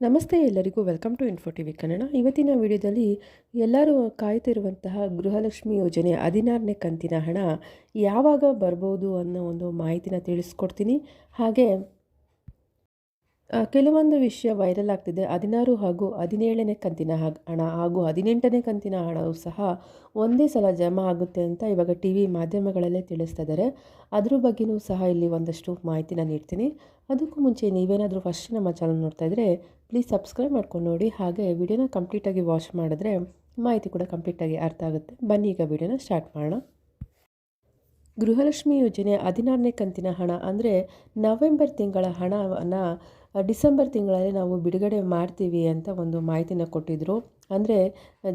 ನಮಸ್ತೆ ಎಲ್ಲರಿಗೂ, welcome to info T V Kannada. ಇವತ್ತಿನ ವಿಡಿಯೋದಲ್ಲಿ ಎಲ್ಲರೂ ಕಾಯ್ತಿರುವಂತಹ ಗೃಹಲಕ್ಷ್ಮಿ ಯೋಜನೆ ಹದಿನಾರನೇ ಕಂತಿನ ಹಣ ಯಾವಾಗ ಬರ್ಬೋದು ಅನ್ನೋ ಒಂದು ಮಾಹಿತಿನ ತಿಳಿಸ್ಕೊಡ್ತೀನಿ. ಹಾಗೆ ಕೆಲವೊಂದು ವಿಷಯ ವೈರಲ್ ಆಗ್ತಿದೆ. ಹದಿನಾರು ಹಾಗೂ ಹದಿನೇಳನೇ ಕಂತಿನ ಹಣ ಹಾಗೂ ಹದಿನೆಂಟನೇ ಕಂತಿನ ಹಣವು ಸಹ ಒಂದೇ ಸಲ ಜಮಾ ಆಗುತ್ತೆ ಅಂತ ಇವಾಗ ಟಿ ವಿ ಮಾಧ್ಯಮಗಳಲ್ಲೇ ತಿಳಿಸ್ತಾ ಇದ್ದಾರೆ ಅದ್ರ ಬಗ್ಗೆನೂ ಸಹ ಇಲ್ಲಿ ಒಂದಷ್ಟು ಮಾಹಿತಿನ ನೀಡ್ತೀನಿ. ಅದಕ್ಕೂ ಮುಂಚೆ ನೀವೇನಾದರೂ ಫಸ್ಟ್ ನಮ್ಮ ಚಾನಲ್ ನೋಡ್ತಾ ಇದ್ದರೆ ಪ್ಲೀಸ್ ಸಬ್ಸ್ಕ್ರೈಬ್ ಮಾಡ್ಕೊಂಡು ನೋಡಿ. ಹಾಗೆ ವಿಡಿಯೋನ ಕಂಪ್ಲೀಟಾಗಿ ವಾಚ್ ಮಾಡಿದ್ರೆ ಮಾಹಿತಿ ಕೂಡ ಕಂಪ್ಲೀಟಾಗಿ ಅರ್ಥ ಆಗುತ್ತೆ. ಬನ್ನಿ ಈಗ ವಿಡಿಯೋನ ಸ್ಟಾರ್ಟ್ ಮಾಡೋಣ. ಗೃಹಲಕ್ಷ್ಮಿ ಯೋಜನೆ ಹದಿನಾರನೇ ಕಂತಿನ ಹಣ. ಅಂದರೆ ನವೆಂಬರ್ ತಿಂಗಳ ಹಣವನ್ನು ಡಿಸೆಂಬರ್ ತಿಂಗಳಲ್ಲಿ ನಾವು ಬಿಡುಗಡೆ ಮಾಡ್ತೀವಿ ಅಂತ ಒಂದು ಮಾಹಿತಿನ ಕೊಟ್ಟಿದ್ದರು ಅಂದರೆ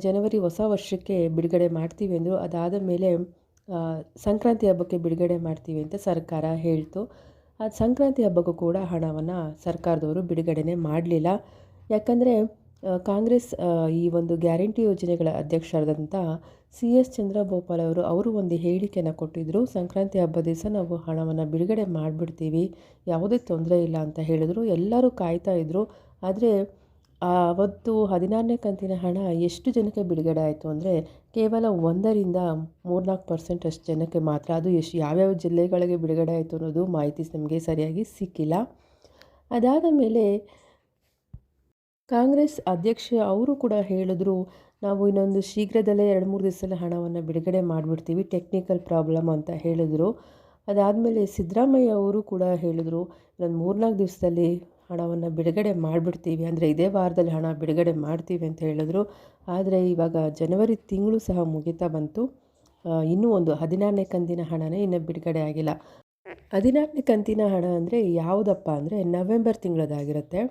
ಜನವರಿ ಹೊಸ ವರ್ಷಕ್ಕೆ ಬಿಡುಗಡೆ ಮಾಡ್ತೀವಿ ಅಂದರು. ಅದಾದ ಮೇಲೆ ಸಂಕ್ರಾಂತಿ ಹಬ್ಬಕ್ಕೆ ಬಿಡುಗಡೆ ಮಾಡ್ತೀವಿ ಅಂತ ಸರ್ಕಾರ ಹೇಳ್ತು. ಅದು ಸಂಕ್ರಾಂತಿ ಹಬ್ಬಕ್ಕೂ ಕೂಡ ಹಣವನ್ನು ಸರ್ಕಾರದವರು ಬಿಡುಗಡೆನೇ ಮಾಡಲಿಲ್ಲ. ಯಾಕಂದರೆ ಕಾಂಗ್ರೆಸ್ ಈ ಒಂದು ಗ್ಯಾರಂಟಿ ಯೋಜನೆಗಳ ಅಧ್ಯಕ್ಷರಾದಂಥ ಸಿ ಎಸ್ ಚಂದ್ರಭೋಪಾಲ್ ಅವರು ಅವರು ಒಂದು ಹೇಳಿಕೆಯನ್ನು ಕೊಟ್ಟಿದ್ದರು ಸಂಕ್ರಾಂತಿ ಹಬ್ಬ ದಿವಸ ನಾವು ಹಣವನ್ನು ಬಿಡುಗಡೆ ಮಾಡಿಬಿಡ್ತೀವಿ, ಯಾವುದೇ ತೊಂದರೆ ಇಲ್ಲ ಅಂತ ಹೇಳಿದ್ರು. ಎಲ್ಲರೂ ಕಾಯ್ತಾ ಇದ್ದರು ಆದರೆ ಅವತ್ತು ಹದಿನಾರನೇ ಕಂತಿನ ಹಣ ಎಷ್ಟು ಜನಕ್ಕೆ ಬಿಡುಗಡೆ ಆಯಿತು ಅಂದರೆ ಕೇವಲ ಒಂದರಿಂದ ಮೂರ್ನಾಲ್ಕು ಪರ್ಸೆಂಟ್ ಅಷ್ಟು ಜನಕ್ಕೆ ಮಾತ್ರ. ಅದು ಎಷ್ಟು, ಯಾವ್ಯಾವ ಜಿಲ್ಲೆಗಳಿಗೆ ಬಿಡುಗಡೆ ಆಯಿತು ಅನ್ನೋದು ಮಾಹಿತಿ ನಮಗೆ ಸರಿಯಾಗಿ ಸಿಕ್ಕಿಲ್ಲ. ಅದಾದ ಮೇಲೆ ಕಾಂಗ್ರೆಸ್ ಅಧ್ಯಕ್ಷ ಅವರು ಕೂಡ ಹೇಳಿದ್ರು, ನಾವು ಇನ್ನೊಂದು ಶೀಘ್ರದಲ್ಲೇ ಎರಡು ಮೂರು ದಿವಸದಲ್ಲಿ ಹಣವನ್ನು ಬಿಡುಗಡೆ ಮಾಡಿಬಿಡ್ತೀವಿ ಟೆಕ್ನಿಕಲ್ ಪ್ರಾಬ್ಲಮ್ ಅಂತ ಹೇಳಿದರು. ಅದಾದಮೇಲೆ ಸಿದ್ದರಾಮಯ್ಯ ಅವರು ಕೂಡ ಹೇಳಿದರು, ಇನ್ನೊಂದು ಮೂರ್ನಾಲ್ಕು ದಿವಸದಲ್ಲಿ ಹಣವನ್ನು ಬಿಡುಗಡೆ ಮಾಡಿಬಿಡ್ತೀವಿ, ಅಂದರೆ ಇದೇ ವಾರದಲ್ಲಿ ಹಣ ಬಿಡುಗಡೆ ಮಾಡ್ತೀವಿ ಅಂತ ಹೇಳಿದ್ರು. ಆದರೆ ಇವಾಗ ಜನವರಿ ತಿಂಗಳು ಸಹ ಮುಗಿತಾ ಬಂತು. ಇನ್ನೂ ಒಂದು ಹದಿನಾರನೇ ಕಂತಿನ ಹಣನೇ ಇನ್ನೂ ಬಿಡುಗಡೆ ಆಗಿಲ್ಲ. ಹದಿನಾರನೇ ಕಂತಿನ ಹಣ ಅಂದರೆ ಯಾವುದಪ್ಪ ಅಂದರೆ ನವೆಂಬರ್ ತಿಂಗಳದಾಗಿರುತ್ತೆ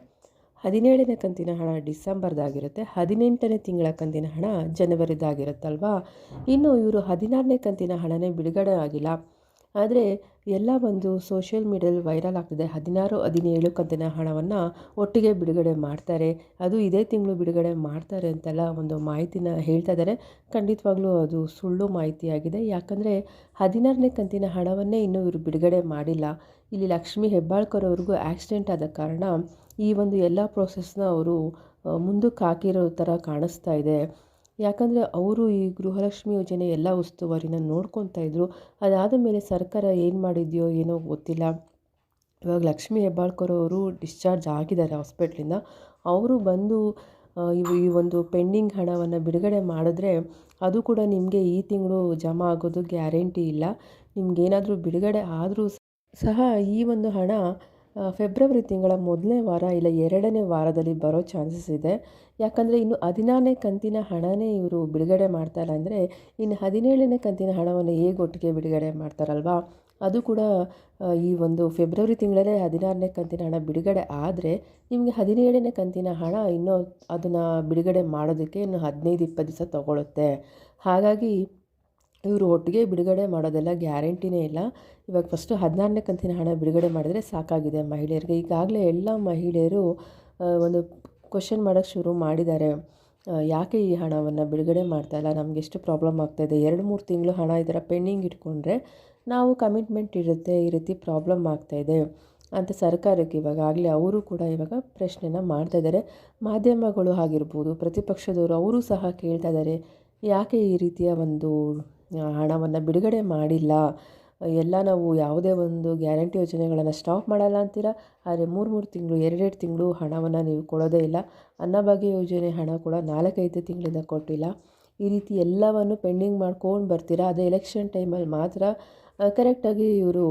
ಹದಿನೇಳನೇ ಕಂತಿನ ಹಣ ಡಿಸೆಂಬರ್ದಾಗಿರುತ್ತೆ. ಹದಿನೆಂಟನೇ ತಿಂಗಳ ಕಂತಿನ ಹಣ ಜನವರಿದಾಗಿರುತ್ತಲ್ವಾ? ಇನ್ನು ಇವರು ಹದಿನಾರನೇ ಕಂತಿನ ಹಣನೇ ಬಿಡುಗಡೆ ಆಗಿಲ್ಲ. ಆದರೆ ಎಲ್ಲ ಒಂದು ಸೋಷಿಯಲ್ ಮೀಡಿಯಲ್ಲಿ ವೈರಲ್ ಆಗ್ತಿದೆ. ಹದಿನಾರು, ಹದಿನೇಳು ಕಂತಿನ ಹಣವನ್ನು ಒಟ್ಟಿಗೆ ಬಿಡುಗಡೆ ಮಾಡ್ತಾರೆ. ಅದು ಇದೇ ತಿಂಗಳು ಬಿಡುಗಡೆ ಮಾಡ್ತಾರೆ ಅಂತೆಲ್ಲ ಒಂದು ಮಾಹಿತಿನ ಹೇಳ್ತಾ ಇದ್ದಾರೆ ಖಂಡಿತವಾಗ್ಲೂ ಅದು ಸುಳ್ಳು ಮಾಹಿತಿಯಾಗಿದೆ. ಯಾಕಂದರೆ ಹದಿನಾರನೇ ಕಂತಿನ ಹಣವನ್ನೇ ಇನ್ನೂ ಇವರು ಬಿಡುಗಡೆ ಮಾಡಿಲ್ಲ. ಇಲ್ಲಿ ಲಕ್ಷ್ಮಿ ಹೆಬ್ಬಾಳ್ಕರ್ ಅವ್ರಿಗೂ ಆಕ್ಸಿಡೆಂಟ್ ಆದ ಕಾರಣ ಈ ಒಂದು ಎಲ್ಲ ಪ್ರೋಸೆಸ್ನ ಅವರು ಮುಂದಕ್ಕೆ ಹಾಕಿರೋ ಥರ ಕಾಣಿಸ್ತಾ ಇದೆ. ಯಾಕಂದರೆ ಅವರು ಈ ಗೃಹಲಕ್ಷ್ಮಿ ಯೋಜನೆ ಎಲ್ಲ ಉಸ್ತುವಾರಿನ ನೋಡ್ಕೊತಾ ಇದ್ದರು ಅದಾದ ಮೇಲೆ ಸರ್ಕಾರ ಏನು ಮಾಡಿದೆಯೋ ಏನೋ ಗೊತ್ತಿಲ್ಲ. ಇವಾಗ ಲಕ್ಷ್ಮಿ ಹೆಬ್ಬಾಳ್ಕರ್ ಅವರು ಡಿಸ್ಚಾರ್ಜ್ ಆಗಿದ್ದಾರೆ ಹಾಸ್ಪಿಟ್ಲಿಂದ ಅವರು ಬಂದು ಇವು ಈ ಒಂದು ಪೆಂಡಿಂಗ್ ಹಣವನ್ನು ಬಿಡುಗಡೆ ಮಾಡಿದ್ರೆ ಅದು ಕೂಡ ನಿಮಗೆ ಈ ತಿಂಗಳು ಜಮಾ ಆಗೋದು ಗ್ಯಾರಂಟಿ ಇಲ್ಲ. ನಿಮ್ಗೇನಾದರೂ ಬಿಡುಗಡೆ ಆದರೂ ಸಹ ಈ ಒಂದು ಹಣ ಫೆಬ್ರವರಿ ತಿಂಗಳ ಮೊದಲನೇ ವಾರ ಇಲ್ಲ, ಎರಡನೇ ವಾರದಲ್ಲಿ ಬರೋ ಚಾನ್ಸಸ್ ಇದೆ. ಯಾಕಂದರೆ ಇನ್ನು ಹದಿನಾರನೇ ಕಂತಿನ ಹಣನೇ ಇವರು ಬಿಡುಗಡೆ ಮಾಡ್ತಾ ಇಲ್ಲ ಅಂದರೆ ಇನ್ನು ಹದಿನೇಳನೇ ಕಂತಿನ ಹಣವನ್ನು ಹೇಗೆ ಒಟ್ಟಿಗೆ ಬಿಡುಗಡೆ ಮಾಡ್ತಾರಲ್ವಾ? ಅದು ಕೂಡ ಈ ಒಂದು ಫೆಬ್ರವರಿ ತಿಂಗಳಲ್ಲೇ ಹದಿನಾರನೇ ಕಂತಿನ ಹಣ ಬಿಡುಗಡೆ ಆದರೆ ನಿಮಗೆ ಹದಿನೇಳನೇ ಕಂತಿನ ಹಣ ಇನ್ನೂ ಅದನ್ನು ಬಿಡುಗಡೆ ಮಾಡೋದಕ್ಕೆ ಇನ್ನು ಹದಿನೈದು, ಇಪ್ಪತ್ತು ದಿವಸ ತಗೊಳುತ್ತೆ. ಹಾಗಾಗಿ ಇವರು ಒಟ್ಟಿಗೆ ಬಿಡುಗಡೆ ಮಾಡೋದೆಲ್ಲ ಗ್ಯಾರಂಟಿನೇ ಇಲ್ಲ. ಇವಾಗ ಫಸ್ಟು ಹದಿನಾರನೇ ಕಂತಿನ ಹಣ ಬಿಡುಗಡೆ ಮಾಡಿದರೆ ಸಾಕಾಗಿದೆ ಮಹಿಳೆಯರಿಗೆ. ಈಗಾಗಲೇ ಎಲ್ಲ ಮಹಿಳೆಯರು ಒಂದು ಕ್ವಶನ್ ಮಾಡೋಕ್ಕೆ ಶುರು ಮಾಡಿದ್ದಾರೆ. ಯಾಕೆ ಈ ಹಣವನ್ನು ಬಿಡುಗಡೆ ಮಾಡ್ತಾ ಇಲ್ಲ? ನಮ್ಗೆ ಎಷ್ಟು ಪ್ರಾಬ್ಲಮ್ ಆಗ್ತಾಯಿದೆ ಎರಡು ಮೂರು ತಿಂಗಳು ಹಣ ಈ ಪೆಂಡಿಂಗ್ ಇಟ್ಕೊಂಡ್ರೆ ನಾವು ಕಮಿಟ್ಮೆಂಟ್ ಇರುತ್ತೆ, ಈ ರೀತಿ ಪ್ರಾಬ್ಲಮ್ ಆಗ್ತಾಯಿದೆ ಅಂತ ಸರ್ಕಾರಕ್ಕೆ ಇವಾಗ ಆಗಲೇ ಅವರು ಕೂಡ ಇವಾಗ ಪ್ರಶ್ನೆನ ಮಾಡ್ತಾ ಇದ್ದಾರೆ. ಮಾಧ್ಯಮಗಳು ಆಗಿರ್ಬೋದು, ಪ್ರತಿಪಕ್ಷದವರು, ಅವರು ಸಹ ಕೇಳ್ತಾ ಇದ್ದಾರೆ. ಯಾಕೆ ಈ ರೀತಿಯ ಒಂದು ಹಣವನ್ನು ಬಿಡುಗಡೆ ಮಾಡಿಲ್ಲ. ಎಲ್ಲ ನಾವು ಯಾವುದೇ ಒಂದು ಗ್ಯಾರಂಟಿ ಯೋಜನೆಗಳನ್ನು ಸ್ಟಾಪ್ ಮಾಡಲ್ಲ ಅಂತೀರಾ? ಆದರೆ ಮೂರು ಮೂರು ತಿಂಗಳು, ಎರಡೆರಡು ತಿಂಗಳು ಹಣವನ್ನು ನೀವು ಕೊಡೋದೇ ಇಲ್ಲ. ಅನ್ನಭಾಗ್ಯ ಯೋಜನೆ ಹಣ ಕೂಡ ನಾಲ್ಕೈದು ತಿಂಗಳಿಂದ ಕೊಟ್ಟಿಲ್ಲ. ಈ ರೀತಿ ಎಲ್ಲವನ್ನು ಪೆಂಡಿಂಗ್ ಮಾಡ್ಕೊಂಡು ಬರ್ತೀರಾ? ಅದೇ ಎಲೆಕ್ಷನ್ ಟೈಮಲ್ಲಿ ಮಾತ್ರ ಕರೆಕ್ಟಾಗಿ ಇವರು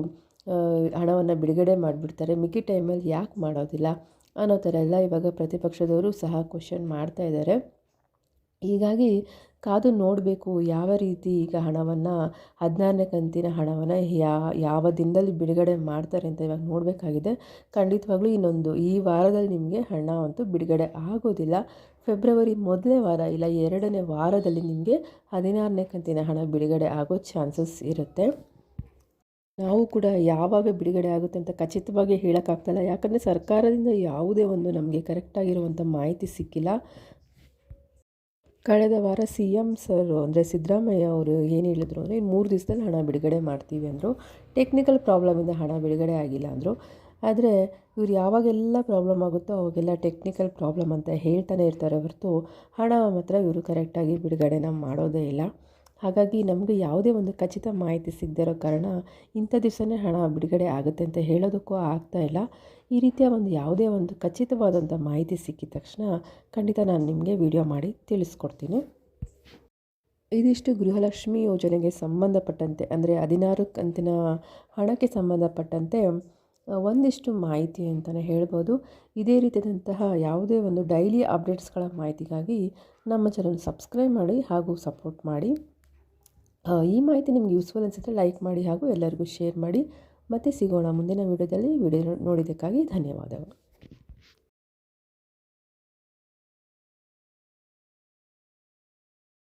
ಹಣವನ್ನು ಬಿಡುಗಡೆ ಮಾಡಿಬಿಡ್ತಾರೆ. ಮಿಕ್ಕಿ ಟೈಮಲ್ಲಿ ಯಾಕೆ ಮಾಡೋದಿಲ್ಲ? ಅನ್ನೋ ಥರ ಎಲ್ಲ ಇವಾಗ ಪ್ರತಿಪಕ್ಷದವರು ಸಹ ಕ್ವಶನ್ ಮಾಡ್ತಾ ಇದ್ದಾರೆ. ಹೀಗಾಗಿ ಕಾದು ನೋಡಬೇಕು ಯಾವ ರೀತಿ ಈಗ ಹಣವನ್ನು, ಹದಿನಾರನೇ ಕಂತಿನ ಹಣವನ್ನು ಯಾವ ದಿನದಲ್ಲಿ ಬಿಡುಗಡೆ ಮಾಡ್ತಾರೆ ಅಂತ ಇವಾಗ ನೋಡಬೇಕಾಗಿದೆ. ಖಂಡಿತವಾಗ್ಲೂ ಇನ್ನೊಂದು, ಈ ವಾರದಲ್ಲಿ ನಿಮಗೆ ಹಣ ಅಂತೂ ಬಿಡುಗಡೆ ಆಗೋದಿಲ್ಲ. ಫೆಬ್ರವರಿ ಮೊದಲನೇ ವಾರ ಇಲ್ಲ, ಎರಡನೇ ವಾರದಲ್ಲಿ ನಿಮಗೆ ಹದಿನಾರನೇ ಕಂತಿನ ಹಣ ಬಿಡುಗಡೆ ಆಗೋ ಚಾನ್ಸಸ್ ಇರುತ್ತೆ. ನಾವು ಕೂಡ ಯಾವಾಗ ಬಿಡುಗಡೆ ಆಗುತ್ತೆ ಅಂತ ಖಚಿತವಾಗಿ ಹೇಳೋಕ್ಕಾಗ್ತಲ್ಲ. ಯಾಕಂದರೆ ಸರ್ಕಾರದಿಂದ ಯಾವುದೇ ಒಂದು ನಮಗೆ ಕರೆಕ್ಟಾಗಿರುವಂಥ ಮಾಹಿತಿ ಸಿಕ್ಕಿಲ್ಲ. ಕಳೆದ ವಾರ ಸಿ ಎಂ ಸರ್ ಅಂದರೆ ಸಿದ್ದರಾಮಯ್ಯ ಅವರು ಏನು ಹೇಳಿದ್ರು ಅಂದರೆ ಇನ್ನು ಮೂರು ದಿವಸದಲ್ಲಿ ಹಣ ಬಿಡುಗಡೆ ಮಾಡ್ತೀವಿ ಅಂದರು. ಟೆಕ್ನಿಕಲ್ ಪ್ರಾಬ್ಲಮಿಂದ ಹಣ ಬಿಡುಗಡೆ ಆಗಿಲ್ಲ ಅಂದರು. ಆದರೆ ಇವ್ರು ಯಾವಾಗೆಲ್ಲ ಪ್ರಾಬ್ಲಮ್ ಆಗುತ್ತೋ ಅವಾಗೆಲ್ಲ ಟೆಕ್ನಿಕಲ್ ಪ್ರಾಬ್ಲಮ್ ಅಂತ ಹೇಳ್ತಾನೆ ಇರ್ತಾರೆ ಹೊರತು ಹಣ ಮಾತ್ರ ಇವರು ಕರೆಕ್ಟಾಗಿ ಬಿಡುಗಡೆನ ಮಾಡೋದೇ ಇಲ್ಲ. ಹಾಗಾಗಿ ನಮಗೆ ಯಾವುದೇ ಒಂದು ಖಚಿತ ಮಾಹಿತಿ ಸಿಗದಿರೋ ಕಾರಣ ಇಂಥ ದಿವಸನೇ ಹಣ ಬಿಡುಗಡೆ ಆಗುತ್ತೆ ಅಂತ ಹೇಳೋದಕ್ಕೂ ಆಗ್ತಾ ಇಲ್ಲ. ಈ ರೀತಿಯ ಒಂದು ಯಾವುದೇ ಒಂದು ಖಚಿತವಾದಂಥ ಮಾಹಿತಿ ಸಿಕ್ಕಿದ ತಕ್ಷಣ ಖಂಡಿತ ನಾನು ನಿಮಗೆ ವಿಡಿಯೋ ಮಾಡಿ ತಿಳಿಸ್ಕೊಡ್ತೀನಿ. ಇದಿಷ್ಟು ಗೃಹಲಕ್ಷ್ಮಿ ಯೋಜನೆಗೆ ಸಂಬಂಧಪಟ್ಟಂತೆ, ಅಂದರೆ ಹದಿನಾರು ಕಂತಿನ ಹಣಕ್ಕೆ ಸಂಬಂಧಪಟ್ಟಂತೆ ಒಂದಿಷ್ಟು ಮಾಹಿತಿ ಅಂತಲೇ ಹೇಳ್ಬೋದು. ಇದೇ ರೀತಿಯಾದಂತಹ ಯಾವುದೇ ಒಂದು ಡೈಲಿ ಅಪ್ಡೇಟ್ಸ್ಗಳ ಮಾಹಿತಿಗಾಗಿ ನಮ್ಮ ಚಾನಲ್ ಸಬ್ಸ್ಕ್ರೈಬ್ ಮಾಡಿ ಹಾಗೂ ಸಪೋರ್ಟ್ ಮಾಡಿ. ಈ ಮಾಹಿತಿ ನಿಮ್ಗೆ ಯೂಸ್ಫುಲ್ ಅನಿಸಿದ್ರೆ ಲೈಕ್ ಮಾಡಿ ಹಾಗೂ ಎಲ್ಲರಿಗೂ ಶೇರ್ ಮಾಡಿ. ಮತ್ತೆ ಸಿಗೋಣ ಮುಂದಿನ ವೀಡಿಯೋದಲ್ಲಿ ವಿಡಿಯೋ ನೋಡಿದ್ದಕ್ಕಾಗಿ ಧನ್ಯವಾದಗಳು.